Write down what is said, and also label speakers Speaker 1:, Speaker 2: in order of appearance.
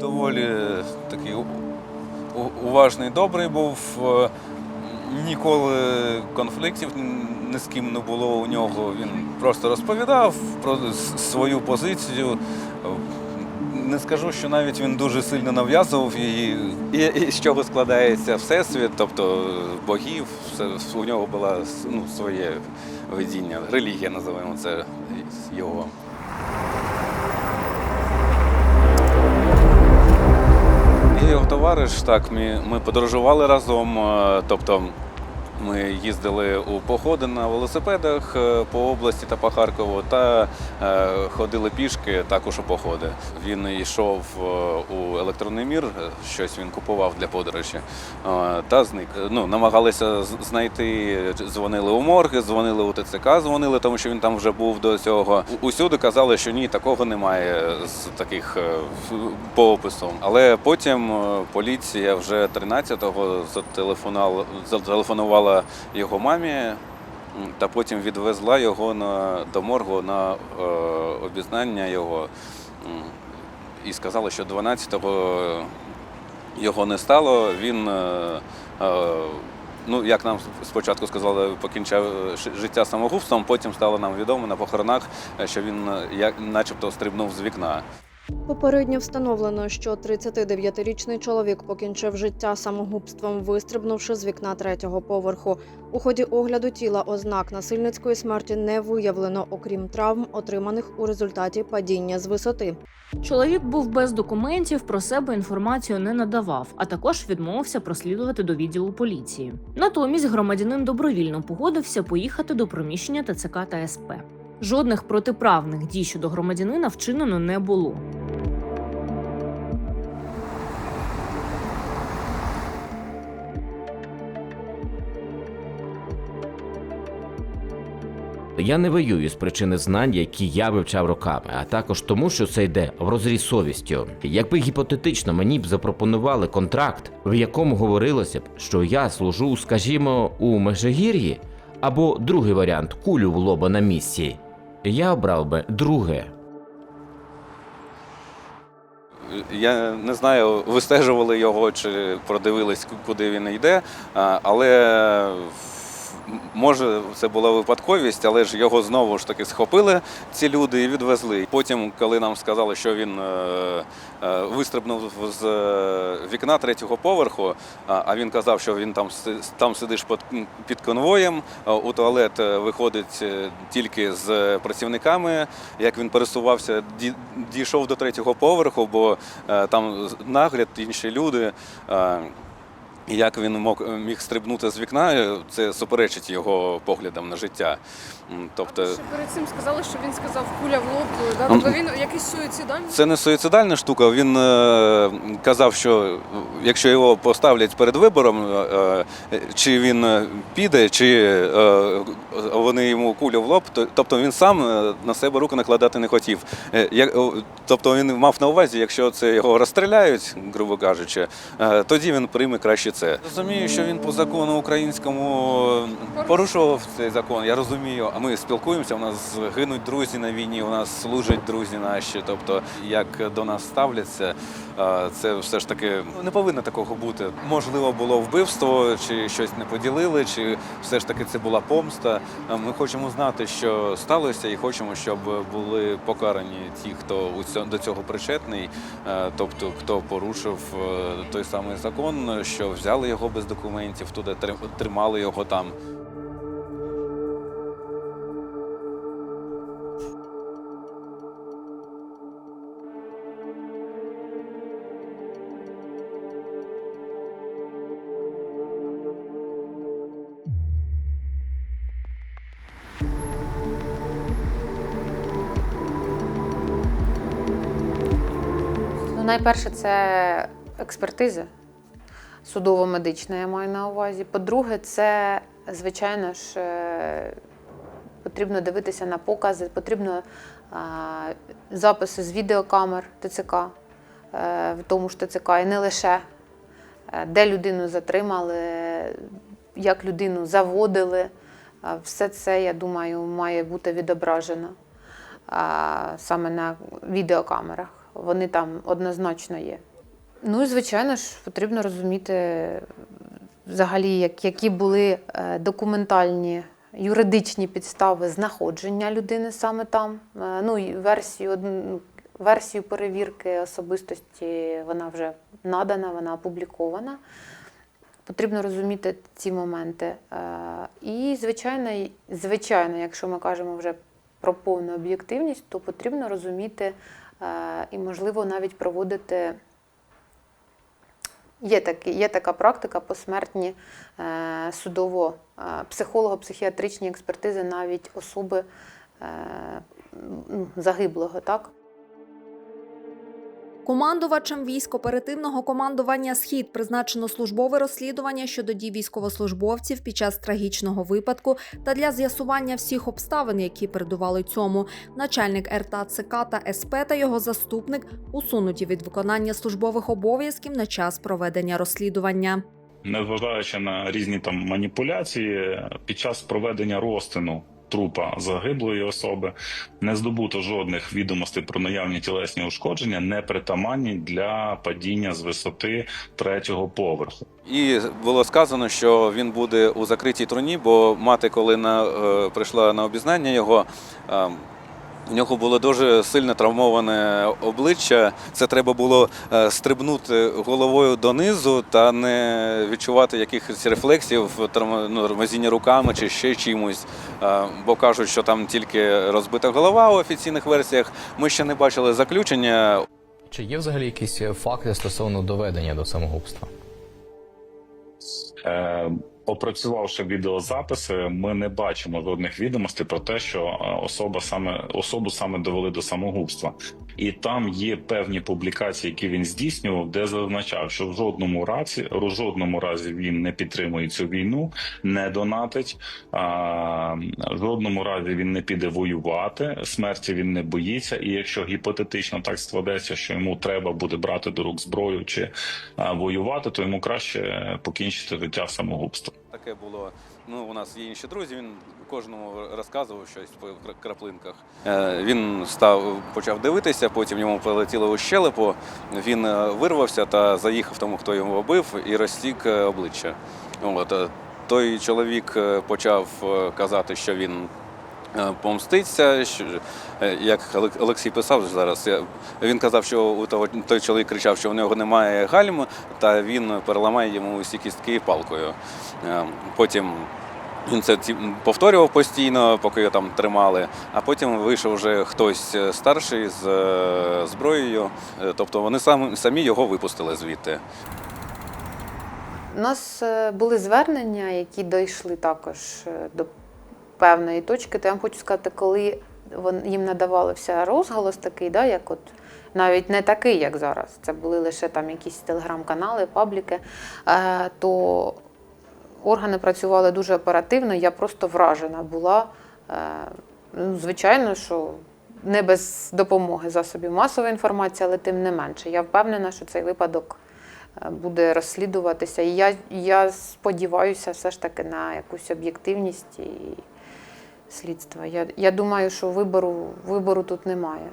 Speaker 1: Доволі такий уважний, добрий був. Е, Ніколи конфліктів ні з ким не було у нього. Він просто розповідав про свою позицію. Не скажу, що навіть він дуже сильно нав'язував її. І, і з чого складається всесвіт, тобто е, богів, все, у нього було ну, своє видіння, релігія називаємо це його. Його товариш, так, ми, ми подорожували разом. е, Тобто ми їздили у походи на велосипедах е, по області та по Харкову та е, ходили пішки також у походи. Він йшов е, у електронний мір, щось він купував для подорожі, та зник. Ну, намагалися знайти, дзвонили у морги, дзвонили у ТЦК, дзвонили, тому що він там вже був до цього. Усюди казали, що ні, такого немає з таких по опису. Але потім поліція вже 13-го зателефонувала, зателефонувала його мамі. Та потім відвезла його на, до моргу на е, обізнання його і сказала, що 12-го його не стало. Він, е, е, ну як нам спочатку сказали, покінчив ши- життя самогубством, потім стало нам відомо на похоронах, е, що він е, як, начебто стрибнув з вікна.
Speaker 2: Попередньо встановлено, що 39-річний чоловік покінчив життя самогубством, вистрибнувши з вікна третього поверху. У ході огляду тіла ознак насильницької смерті не виявлено, окрім травм, отриманих у результаті падіння з висоти.
Speaker 3: Чоловік був без документів, про себе інформацію не надавав, а також відмовився прослідувати до відділу поліції. Натомість громадянин добровільно погодився поїхати до приміщення ТЦК та СП. Жодних протиправних дій щодо громадянина вчинено не було.
Speaker 4: Я не воюю з причини знань, які я вивчав роками, а також тому, що це йде в розріз совістю. Якби гіпотетично мені б запропонували контракт, в якому говорилося б, що я служу, скажімо, у Межигір'ї, або другий варіант кулю в лоба на місці, я обрав би друге.
Speaker 1: Я не знаю, вистежували його чи продивились, куди він йде, але може це була випадковість, але ж його знову ж таки схопили ці люди і відвезли. Потім, коли нам сказали, що він е, е, вистрибнув з е, вікна третього поверху, а він казав, що він там там сидиш під, конвоєм, у туалет виходить тільки з працівниками. Як він пересувався, ді- дійшов до третього поверху, бо там нагляд, інші люди. Е, Як він мог, міг стрибнути з вікна, е, це суперечить його поглядам на життя. Тобто
Speaker 5: Ще перед цим сказали, що він сказав куля в лоб. Да?
Speaker 1: Ну,
Speaker 5: Тобто він якийсь суїцидальний?
Speaker 1: це не суїцидальна штука. Він е, казав, що якщо його поставлять перед вибором, е, е, чи він е, піде, чи е, вони йому кулю в лоб, то, тобто він сам е, на себе руку накладати не хотів. Е, тобто він мав на увазі, якщо це його розстріляють, грубо кажучи, е, тоді він прийме краще це. Розумію, що він по закону українському порушував цей закон. Я розумію. А ми спілкуємося. У нас гинуть друзі на війні, у нас служать друзі наші. Тобто, як до нас ставляться, е, це все ж таки ну, не повинно такого бути. Можливо, було вбивство, чи щось не поділили, чи все ж таки це була помста. Е, Ми хочемо знати, що сталося, і хочемо, щоб були покарані ті, хто у до цього причетний, е, тобто хто порушив е, той самий закон, що взяли його без документів, туди трим- тримали його там.
Speaker 6: Ну, найперше, це експертиза судово-медична, я маю на увазі. По-друге, це, звичайно ж, е, потрібно дивитися на покази, потрібно записи з відеокамер ТЦК, е, в тому ж ТЦК, і не лише е, де людину затримали, як людину заводили. Все це, я думаю, має бути відображено саме на відеокамерах. вони там однозначно є. Ну і звичайно ж, потрібно розуміти взагалі, як, які були е, документальні юридичні підстави знаходження людини саме там. Е, Ну і версію, версію перевірки особистості вона вже надана, вона опублікована. Потрібно розуміти ці моменти. Е, І, звичайно, звичайно, якщо ми кажемо вже про повну об'єктивність, то потрібно розуміти і, можливо, навіть проводити. Є, такі, є така практика посмертні е, судово е, психолого-психіатричні експертизи навіть особи е, загиблого, так?
Speaker 7: Командувачем військ оперативного командування Схід призначено службове розслідування щодо дій військовослужбовців під час трагічного випадку та для з'ясування всіх обставин, які передували цьому. Начальник РТА ЦК та СП та його заступник усунуті від виконання службових обов'язків на час проведення розслідування.
Speaker 8: незважаючи на різні там маніпуляції, під час проведення розтину трупа загиблої особи не здобуто жодних відомостей про наявні тілесні ушкодження, не притаманні для падіння з висоти третього поверху.
Speaker 1: І було сказано, що він буде у закритій труні, бо мати, коли на, е, прийшла на обізнання його, е, у нього було дуже сильно травмоване обличчя. Це треба було е, стрибнути головою донизу та не відчувати якихось рефлексів, травма- ну, тормозіння руками чи ще чимось. Е, Бо кажуть, що там тільки розбита голова у офіційних версіях. Ми ще не бачили заключення.
Speaker 9: Чи є взагалі якісь факти стосовно доведення до самогубства?
Speaker 8: Е, Опрацювавши відеозаписи, ми не бачимо жодних відомостей про те, що е, особа саме особу саме довели до самогубства. І там є певні публікації, які він здійснював, де зазначав, що в жодному разі, в жодному разі він не підтримує цю війну, не донатить, а, в жодному разі він не піде воювати. Смерті він не боїться. І якщо гіпотетично так складеться, що йому треба буде брати до рук зброю чи а, воювати, то йому краще покінчити життя самогубством.
Speaker 1: Таке було. Ну, у нас є інші друзі. Він кожному розказував щось по краплинках. Е, Він став, почав дивитися, потім йому полетіло у щелепу. Він е, вирвався та заїхав тому, хто його бив, і розсік е, обличчя. От той чоловік почав казати, що він. Е, Помститься, е, як Олексій писав зараз. Він казав, що у того той чоловік кричав, що у нього немає гальм, та він переламає йому усі кістки палкою. Е, Потім він це повторював постійно, поки його там тримали. А потім вийшов вже хтось старший з зброєю. Тобто вони самі, його випустили звідти.
Speaker 6: У нас були звернення, які дійшли також до певної точки. То я вам хочу сказати, коли їм надавався розголос такий, да, як от навіть не такий, як зараз. Це були лише там якісь телеграм-канали, пабліки, е, то органи працювали дуже оперативно. Я просто вражена була. Е, Ну, звичайно, що не без допомоги засобів масової інформації, але тим не менше. Я впевнена, що цей випадок е, буде розслідуватися. І я, я сподіваюся все ж таки на якусь об'єктивність і слідства. Я, я думаю, що вибору, вибору тут немає.